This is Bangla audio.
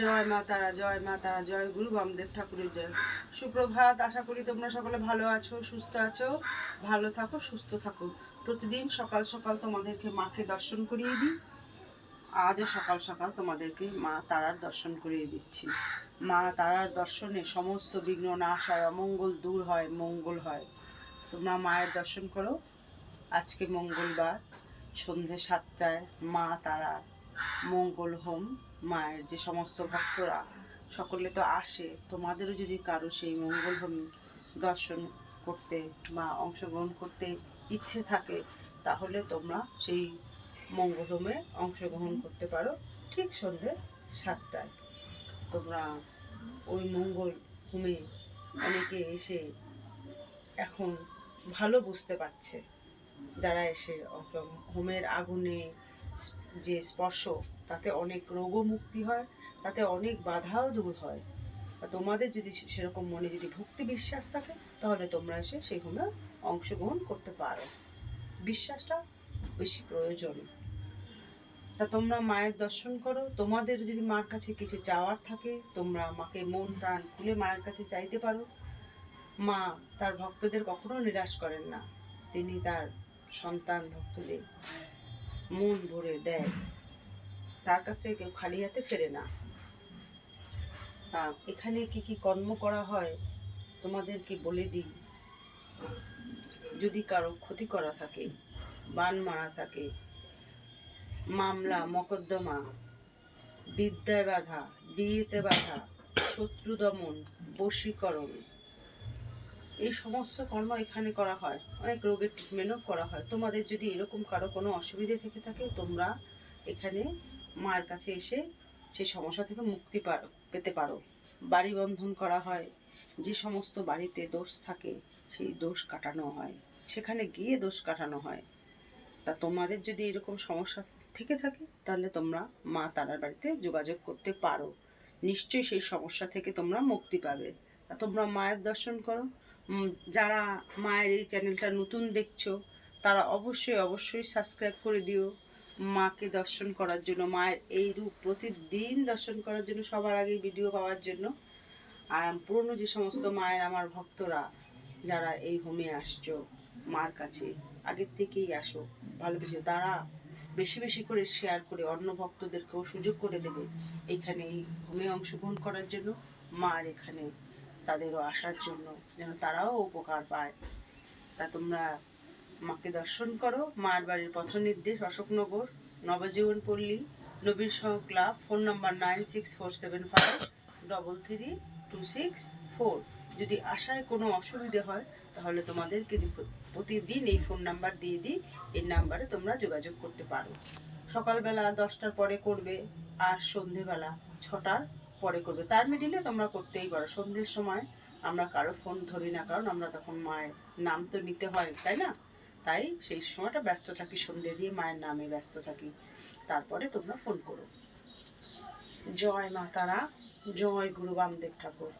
জয় মা তারা, জয় মা তারা, জয় গুরু বামদেব ঠাকুরের জয়। সুপ্রভাত, আশা করি তোমরা সকলে ভালো আছো, সুস্থ আছো, ভালো থাকো, সুস্থ থাকো। প্রতিদিন সকাল সকাল তোমাদেরকে মাকে দর্শন করিয়ে দিই। আজও সকাল সকাল তোমাদেরকে মা তারার দর্শন করিয়ে দিচ্ছি। মা তারার দর্শনে সমস্ত বিঘ্ন, নাশ হয়, অমঙ্গল দূর হয়, মঙ্গল হয়। তোমরা মায়ের দর্শন করো। আজকে মঙ্গলবার, সন্ধে সাতটায় মা তারা মঙ্গল হোম, মায়ের যে সমস্ত ভক্তরা সকলে তো আসে, তোমাদেরও যদি কারও সেই মঙ্গল হোম দর্শন করতে বা অংশগ্রহণ করতে ইচ্ছে থাকে, তাহলে তোমরা সেই মঙ্গল হোমে অংশগ্রহণ করতে পারো ঠিক সন্ধে সাতটায়। তোমরা ওই মঙ্গল হোমে অনেকে এসে এখন ভালো বুঝতে পারছে, যারা এসে হোমের আগুনে যে স্পর্শ, তাতে অনেক রোগও মুক্তি হয়, তাতে অনেক বাধাও দূর হয়। তোমাদের যদি সেরকম মনে যদি ভক্তি বিশ্বাস থাকে, তাহলে তোমরা এসে হোমে অংশগ্রহণ করতে পারো। বিশ্বাসটা বেশি প্রয়োজন। তা তোমরা মায়ের দর্শন করো। তোমাদের যদি মার কাছে কিছু চাওয়ার থাকে, তোমরা মাকে মন প্রাণ খুলে মায়ের কাছে চাইতে পারো। মা তার ভক্তদের কখনো নিরাশ করেন না। তিনি তার সন্তান ভক্তদের। মন ভরে দেয়। তার কাছে কেউ খালি হাতে ফেরে না। এখানে কি কি কর্ম করা হয়, তোমাদেরকে বলে দিই। যদি কারও ক্ষতি করা থাকে, বান মারা থাকে, মামলা, মকদ্দমা, বিদ্যায় বাধা, বিয়েতে বাধা, শত্রু দমন, বশীকরণ এই সমস্ত কর্ম এখানে করা হয়, অনেক রোগের ট্রিটমেন্টও করা হয়। তোমাদের যদি এরকম কারও কোনো অসুবিধে থেকে থাকে, তোমরা এখানে মায়ের কাছে এসে সেই সমস্যা থেকে মুক্তি পেতে পারো। বাড়ি বন্ধন করা হয়, যে সমস্ত বাড়িতে দোষ থাকে, সেই দোষ কাটানো হয়। সেখানে গিয়ে দোষ কাটানো হয়। তা তোমাদের যদি এরকম সমস্যা থেকে থাকে, তাহলে তোমরা মা তারার বাড়িতে যোগাযোগ করতে পারো। নিশ্চয়ই সেই সমস্যা থেকে তোমরা মুক্তি পাবে। তা তোমরা মায়ের দর্শন করো যারা মায়ের এই চ্যানেলটা নতুন দেখছ, তারা অবশ্যই অবশ্যই সাবস্ক্রাইব করে দিও। মাকে দর্শন করার জন্য, মায়ের এই রূপ প্রতিদিন দর্শন করার জন্য, সবার আগে ভিডিও পাওয়ার জন্য। আর পুরনো যে সমস্ত মায়ের আমার ভক্তরা, যারা এই হোমে আসছো, মার কাছে, আগের থেকেই আসো, ভালোবেসে, তারা বেশি বেশি করে শেয়ার করে, অন্য ভক্তদেরকেও সুযোগ করে দেবে, এখানে এই হোমে অংশগ্রহণ করার জন্য, মার এখানে তাদেরও আসার জন্য, যেন তারাও উপকার পায়। তা তোমরা মাকে দর্শন করো। মার বাড়ির পথ নির্দেশ, অশোকনগর, নবজীবন পল্লী নবীর সহ club, phone number nine six four seven five double three two six four. যদি আসায় কোনো অসুবিধে হয়, তাহলে তোমাদেরকে প্রতিদিন এই ফোন নাম্বার দিয়ে দিই। এই নাম্বারে তোমরা যোগাযোগ করতে পারো। সকালবেলা দশটার পরে করবে, আর সন্ধেবেলা ছটার পরে করবে। তার মিডিলে তোমরা করতেই পারো। সন্ধ্যের সময় আমরা কারও ফোন ধরি না, কারণ আমরা তখন মায়ের নাম তো নিতে হয়, তাই না? তাই সেই সময়টা ব্যস্ত থাকি, সন্ধ্যে দিয়ে মায়ের নামে ব্যস্ত থাকি। তারপরে তোমরা ফোন করো। জয় মাতারা জয় গুরু বামদেব ঠাকুর।